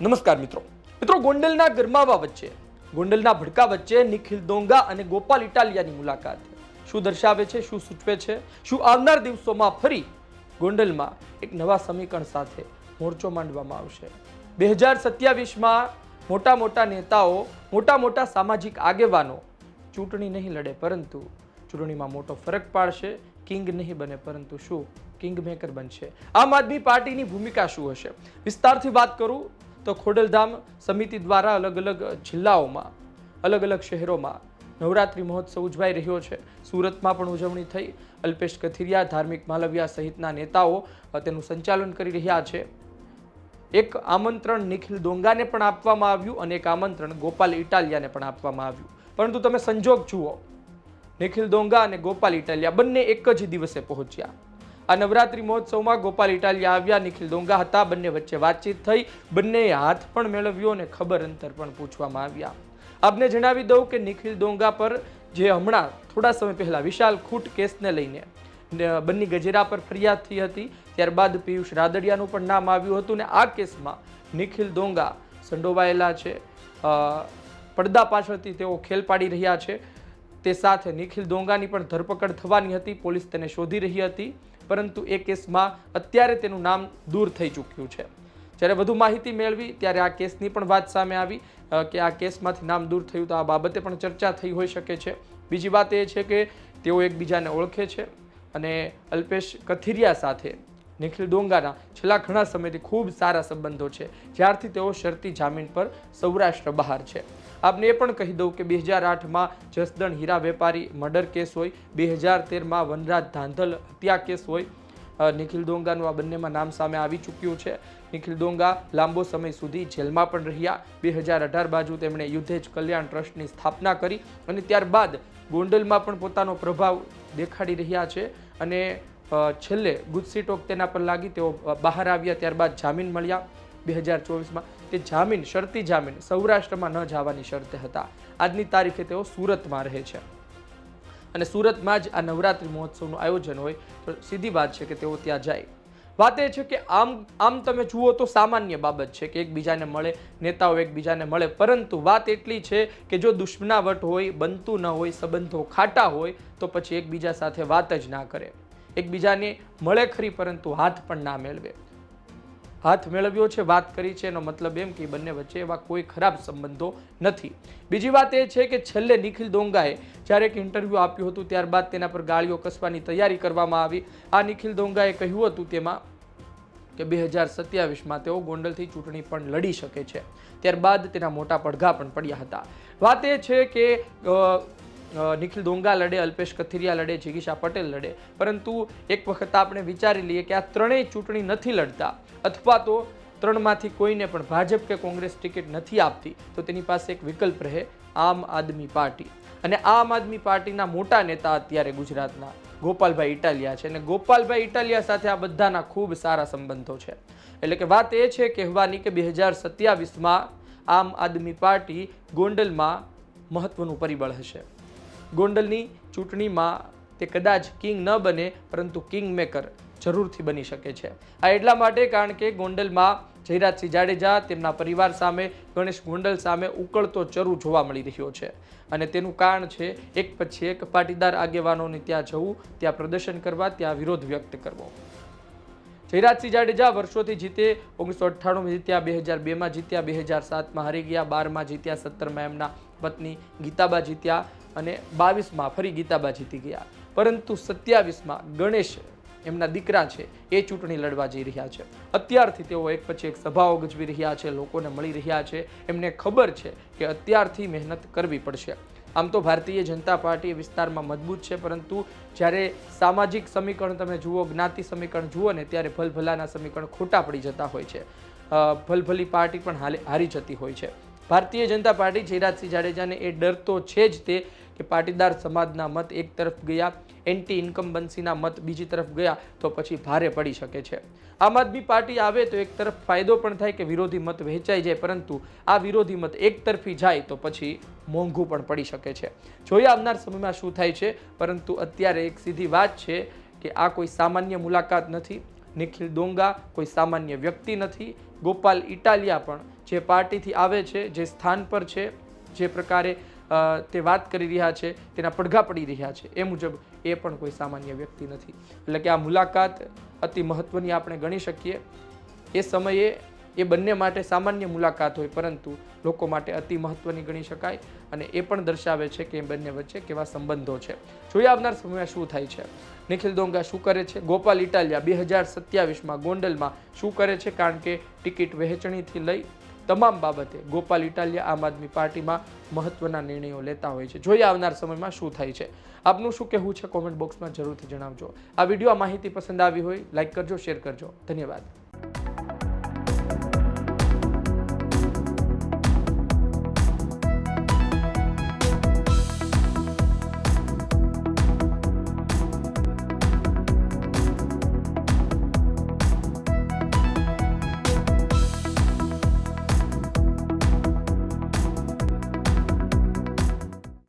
નમસ્કાર મિત્રો. મિત્રો, ગોંડલના ગરમાવા વચ્ચે, ગોંડલના ભડકા વચ્ચે નિખિલ દોંગા અને ગોપાલ ઇટાલિયાની મુલાકાત. શું દર્શાવે છે, શું સૂચવે છે, શું આવનાર દિવસોમાં ફરી ગોંડલમાં એક નવા સમીકરણ સાથે મોરચો માંડવામાં આવશે? બે હજાર સત્યાવીસમાં મોટા મોટા નેતાઓ, મોટા મોટા સામાજિક આગેવાનો ચૂંટણી નહીં લડે, પરંતુ ચૂંટણીમાં મોટો ફરક પાડશે, કિંગ નહીં બને, પરંતુ શું? કિંગ મેકર બનશે. આમ આદમી પાર્ટીની ભૂમિકા શું હશે? વિસ્તારથી વાત કરું તો ખોડલધામ સમિતિ દ્વારા અલગ અલગ જિલ્લાઓમાં, અલગ અલગ શહેરોમાં નવરાત્રિ મહોત્સવ ઉજવાઈ રહ્યો છે. સુરતમાં પણ ઉજવણી થઈ. અલ્પેશ કથિરિયા, ધાર્મિક માલવિયા સહિતના નેતાઓ તેનું સંચાલન કરી રહ્યા છે. એક આમંત્રણ નિખિલ દોંગાને પણ આપવામાં આવ્યું અને એક આમંત્રણ ગોપાલ ઇટાલિયાને પણ આપવામાં આવ્યું. પરંતુ તમે સંજોગ જુઓ. નિખિલ દોંગા અને ગોપાલ ઇટાલિયા બંને એક જ દિવસે પહોંચ્યા. આ નવરાત્રિ મહોત્સવમાં ગોપાલ ઇટાલિયા આવ્યા, નિખિલ દોંગા હતા, બંને વચ્ચે વાતચીત થઈ, બંનેએ હાથ પણ મેળવ્યો અને ખબર અંતર પણ પૂછવામાં આવ્યા. આપને જણાવી દઉં કે નિખિલ દોંગા પર જે હમણાં થોડા સમય પહેલાં વિશાલ ખૂટ કેસને લઈને બંની ગજેરા પર ફરિયાદ થઈ હતી, ત્યારબાદ પિયુષ રાદડિયાનું પણ નામ આવ્યું હતું ને આ કેસમાં નિખિલ દોંગા સંડોવાયેલા છે. પડદા પાછળથી તેઓ ખેલ પાડી રહ્યા છે. તે સાથે નિખિલ દોંગાની પણ ધરપકડ થવાની હતી, પોલીસ તેને શોધી રહી હતી. પરંતુ એ કેસમાં અત્યારે તેનું નામ દૂર થઈ ચૂક્યું છે. જ્યારે વધુ માહિતી મેળવી ત્યારે આ કેસની પણ વાત સામે આવી કે આ કેસમાંથી નામ દૂર થયું તો આ બાબતે પણ ચર્ચા થઈ હોઈ શકે છે. બીજી વાત એ છે કે તેઓ એકબીજાને ઓળખે છે અને અલ્પેશ કથિરિયા સાથે નિખિલ ડોંગાના. છેલ્લા ઘણા સમયથી ખૂબ સારા સંબંધો છે. જ્યારથી તેઓ શરતી જામીન પર સૌરાષ્ટ્ર બહાર છે. આપને એ પણ કહી દઉં કે બે હજાર આઠમાં જસદણ હીરા વેપારી મર્ડર કેસ હોય, બે હજાર તેરમાં વનરાજ ધાંધલ હત્યા કેસ હોય નિખિલ ડોંગાનું આ બંનેમાં નામ સામે આવી ચૂક્યું છે. નિખિલ ડોંગા લાંબો સમય સુધી જેલમાં પણ રહ્યા. બે હજાર અઢાર બાજુ તેમણે યુદ્ધેજ કલ્યાણ ટ્રસ્ટની સ્થાપના કરી અને ત્યારબાદ ગોંડલમાં પણ પોતાનો પ્રભાવ દેખાડી રહ્યા છે. અને છેલ્લે ગુજસી ટોક તેના પર લાગી તેઓ બહાર આવ્યા, ત્યારબાદ જામીન મળ્યા બે હજાર ચોવીસમાં. તે જામીન, શરતી જામીન સૌરાષ્ટ્રમાં ન જવાની શરતે હતા. આજની તારીખે તેઓ સુરતમાં રહે છે. અને સુરતમાં જ આ નવરાત્રિ મહોત્સવનું આયોજન હોય તો સીધી વાત છે કે તેઓ ત્યાં જાય. વાત એ છે કે આમ આમ તમે જુઓ તો સામાન્ય બાબત છે કે એકબીજાને મળે, નેતાઓ એકબીજાને મળે, પરંતુ વાત એટલી છે કે જો દુશ્મનાવટ હોય, બનતું ન હોય, સંબંધો ખાટા હોય, તો પછી એકબીજા સાથે વાત જ ના કરે. એકબીજાને મળે ખરી પરંતુ હાથ પણ ના મેળવે. હાથ મેળવ્યો છે, વાત કરી છે, એનો મતલબ એમ કે બંને વચ્ચે એવા કોઈ ખરાબ સંબંધો નથી. બીજી વાત એ છે કે છેલ્લે નિખિલ દોંગાએ જ્યારે એક ઇન્ટરવ્યૂ આપ્યું હતું, ત્યારબાદ તેના પર ગાળીઓ કસવાની તૈયારી કરવામાં આવી. આ નિખિલ દોંગાએ કહ્યું હતું તેમાં કે બે હજાર સત્યાવીસમાં તેઓ ગોંડલથી ચૂંટણી પણ લડી શકે છે. ત્યારબાદ તેના મોટા પડઘા પણ પડ્યા હતા. વાત એ છે કે નિખિલ દોંગા લડે, અલ્પેશ કથિરિયા લડે, જિગીશા પટેલ લડે. પરંતુ એક વખત આપણે વિચારી લઈએ કે આ ત્રણેય ચૂંટણી નથી લડતા. અથવા તો ત્રણમાંથી કોઈને પણ ભાજપ કે કોંગ્રેસ ટિકિટ નથી આપતી, તો તેની પાસે એક વિકલ્પ રહે, આમ આદમી પાર્ટી. અને આમ આદમી પાર્ટીના મોટા નેતા અત્યારે ગુજરાતના ગોપાલભાઈ ઇટાલિયા છે. અને ગોપાલભાઈ ઇટાલિયા સાથે આ બધાના ખૂબ સારા સંબંધો છે. એટલે કે વાત એ છે કહેવાની કે બે હજાર સત્યાવીસમાં આમ આદમી પાર્ટી ગોંડલમાં મહત્વનું પરિબળ હશે. ગોંડલની ચૂંટણીમાં તે કદાચ કિંગ ન બને, પરંતુ કિંગ મેકર જરૂરથી બની શકે છે. આ એટલા માટે કારણ કે ગોંડલમાં જયરાજસિંહ જાડેજા, તેમના પરિવાર સામે, ગણેશ ગોંડલ સામે ઉકળતો ચરુ જોવા મળી રહ્યો છે. અને તેનું કારણ છે, એક પછી એક પાટીદાર આગેવાનોને ત્યાં જવું, ત્યાં પ્રદર્શન કરવા, ત્યાં વિરોધ વ્યક્ત કરવો. જયરાજસિંહ જાડેજા વર્ષોથી જીતે ઓગણીસો અઠ્ઠાણું જીત્યા, બે હજાર બેમાં જીત્યા, બે હજાર સાતમાં હારી ગયા બારમાં જીત્યા સત્તરમાં એમના પત્ની ગીતાબા જીત્યા અને બાવીસમાં ફરી ગીતાબા જીતી ગયા. પરંતુ સત્યાવીસમાં ગણેશ એમના દીકરા છે એ ચૂંટણી લડવા જઈ રહ્યા છે. અત્યારથી તેઓ એક પછી એક સભાઓ ગજવી રહ્યા છે, લોકોને મળી રહ્યા છે. એમને ખબર છે કે અત્યારથી મહેનત કરવી પડશે. આમ તો ભારતીય જનતા પાર્ટી વિસ્તારમાં મજબૂત છે, પરંતુ જ્યારે સામાજિક સમીકરણ તમે જુઓ, જ્ઞાતિ સમીકરણ જુઓ ને ત્યારે ભલભલાના સમીકરણ ખોટા પડી જતા હોય છે. ભલભલી પાર્ટી પણ હારી જતી હોય છે. ભારતીય જનતા પાર્ટી ચિરાજસિંહ જાડેજાને એ ડર તો છે જ તે કે પાટીદાર સમાજના મત એક તરફ ગયા, એન્ટી ઇન્કમ્બન્સીના મત બીજી તરફ ગયા, તો પછી ભારે પડી શકે છે. આમ આદમી પાર્ટી આવે તો એક તરફ ફાયદો પણ થાય કે વિરોધી મત વહેંચાઈ જાય, પરંતુ આ વિરોધી મત એક તરફી જાય તો પછી મોંઘું પણ પડી શકે છે. જોઈએ આવનાર સમયમાં શું થાય છે, પરંતુ અત્યારે એક સીધી વાત છે કે આ કોઈ સામાન્ય મુલાકાત નથી. નિખિલ દોંગા કોઈ સામાન્ય વ્યક્તિ નથી. ગોપાલ ઇટાલિયા પણ જે પાર્ટીથી આવે છે, જે સ્થાન પર છે, જે પ્રકારે તે વાત કરી રહ્યા છે, તેના પડઘા પડી રહ્યા છે, એ મુજબ એ પણ કોઈ સામાન્ય વ્યક્તિ નથી. એટલે કે આ મુલાકાત અતિ મહત્વની આપણે ગણી શકીએ. એ સમયે એ બંને માટે સામાન્ય મુલાકાત હોય, પરંતુ લોકો માટે અતિ મહત્વની ગણી શકાય અને એ પણ દર્શાવે છે કે એ બંને વચ્ચે કેવા સંબંધો છે. જોઈએ આવનાર સમયમાં શું થાય છે? નિખિલ દોંગા શું કરે છે? ગોપાલ ઇટાલિયા બે હજાર સત્યાવીસમાં ગોંડલમાં શું કરે છે? કારણ કે ટિકિટ વહેંચણીથી લઈ તમામ બાબતે ગોપાલ ઇટાલિયા આમ આદમી પાર્ટીમાં મહત્વના નિર્ણયો લેતા હોય છે. જોઈએ આવનાર સમયમાં શું થાય છે? આપનું શું કહેવું છે? કોમેન્ટ બોક્સમાં જરૂરથી જણાવજો. આ વીડિયો માહિતી પસંદ આવી હોય લાઇક કરજો, શેર કરજો. ધન્યવાદ.